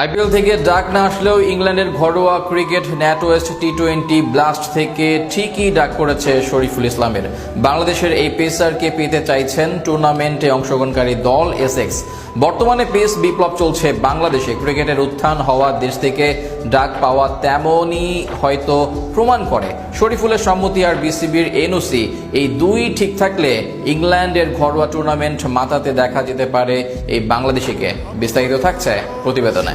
IPL থেকে ডাক না আসলেও ইংল্যান্ডের ঘরোয়া cricket NatWest T twenty blast থেকে ঠিকই ডাক করেছে শরীফুল ইসলামের। বাংলাদেশের এই পেসারকে পেতে চাইছেন টুর্নামেন্টে অংশগ্রহণকারী দল এসএক্স। বর্তমানে পেস বিপ্লব চলছে বাংলাদেশে। ক্রিকেটের উত্থান হওয়া দেশ থেকে ডাক পাওয়া তেমনই হয়তো প্রমাণ করে। শরীফুলের সম্মতি আর বিসিবির এনওসি। এই দুই ঠিক থাকলে ইংল্যান্ডের ঘরোয়া টুর্নামেন্ট মাতাতে দেখা যেতে পারে এই বাংলাদেশিকে। বিস্তারিত থাকছে প্রতিবেদনে।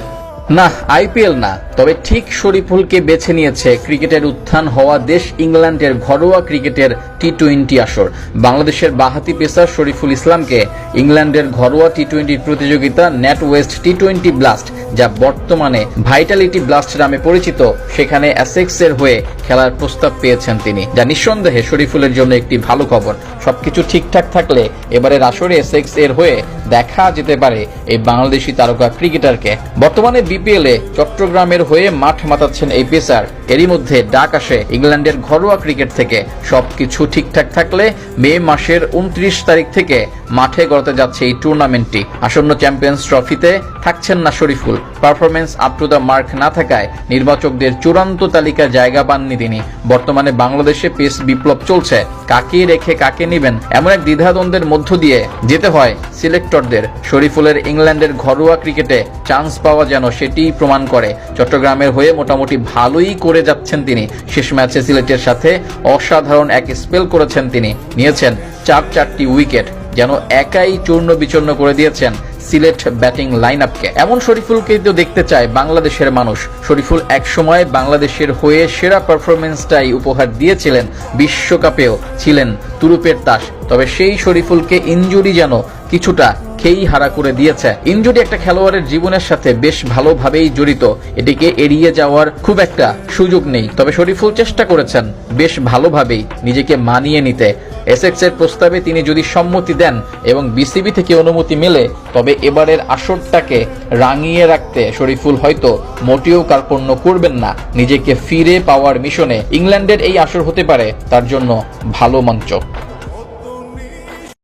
না, আইপিএল না, তবে ঠিক শরীফুলকে বেছে নিয়েছে ক্রিকেটের উত্থান হওয়া দেশ ইংল্যান্ডের ঘরোয়া ক্রিকেটের টি টোয়েন্টি আসর। বাংলাদেশের বাহাতি পেসার শরীফুল ইসলামকে ইংল্যান্ডের ঘরোয়া টি টোয়েন্টি প্রতিযোগিতা NatWest T twenty blast যা বর্তমানে ভাইটালিটি ব্লাস্ট নামে পরিচিত। সেখানে অ্যাসেক্সের হয়ে খেলার প্রস্তাব পেয়েছেন তিনি, যা নিঃসন্দেহে শরীফুলের জন্য একটি ভালো খবর। সবকিছু ঠিকঠাক থাকলে এবারের আসরে এসেক্স এর হয়ে দেখা যেতে পারে এই বাংলাদেশি তারকা ক্রিকেটারকে। বর্তমানে বিপিএল এ চট্টগ্রামের হয়ে মাঠ মাতাচ্ছেন এই পেসার। এরই মধ্যে ডাক আসে ইংল্যান্ডের ঘরোয়া ক্রিকেট থেকে। সবকিছু ঠিকঠাক থাকলে মে মাসের উনত্রিশ তারিখ থেকে মাঠে গড়াতে যাচ্ছে এই টুর্নামেন্টটি আসন্ন চ্যাম্পিয়ন্স ট্রফিতে থাকছেন না Shariful. Performance up to the mark না থাকায় নির্বাচকদের চূড়ান্ত তালিকায় জায়গা পাননি তিনি। বর্তমানে বাংলাদেশে পেস বিপ্লব চলছে। কাকে রেখে কাকে নেবেন এমন এক দ্বিধাদ্বন্দ্বের মধ্য দিয়ে যেতে হয় সিলেক্টরদের শরীফুলের ইংল্যান্ডের ঘরোয়া ক্রিকেটে চান্স পাওয়া যেন সেটিই প্রমাণ করে। চট্টগ্রামের হয়ে মোটামুটি ভালোই করে যাচ্ছেন তিনি। শেষ ম্যাচে সিলেটের সাথে অসাধারণ এক স্পেল করেছেন তিনি। নিয়েছেন চার চারটি উইকেট। যেন একাই চূর্ণ বিচূর্ণ করে দিয়েছেন সিলেট ব্যাটিং লাইন আপকে এমন শরীফুলকেই তো দেখতে চায় বাংলাদেশের মানুষ। শরীফুল একসময় বাংলাদেশের হয়ে সেরা পারফরমেন্সটাই উপহার দিয়েছিলেন বিশ্বকাপেও, ছিলেন তুরুপের তাস। তবে সেই শরীফুলকে ইনজুরি যেন কিছুটা খেই হারা করে দিয়েছে। ইনজুরি একটা খেলোয়াড়ের জীবনের সাথে বেশ ভালোভাবেই জড়িত। এটিকে এড়িয়ে যাওয়ার খুব একটা সুযোগ নেই। তবে শরীফুল চেষ্টা করেছেন বেশ ভালোভাবেই নিজেকে মানিয়ে নিতে। এসএক্স এর প্রস্তাবে তিনি যদি সম্মতি দেন এবং বিসিবি থেকে অনুমতি মেলে, তবে এবারের আসরটাকে রাঙিয়ে রাখতে শরীফুল হয়তো মোটেও কার্পণ্য করবেন না। নিজেকে ফিরে পাওয়ার মিশনে ইংল্যান্ডের এই আসর হতে পারে তার জন্য ভালো মঞ্চ।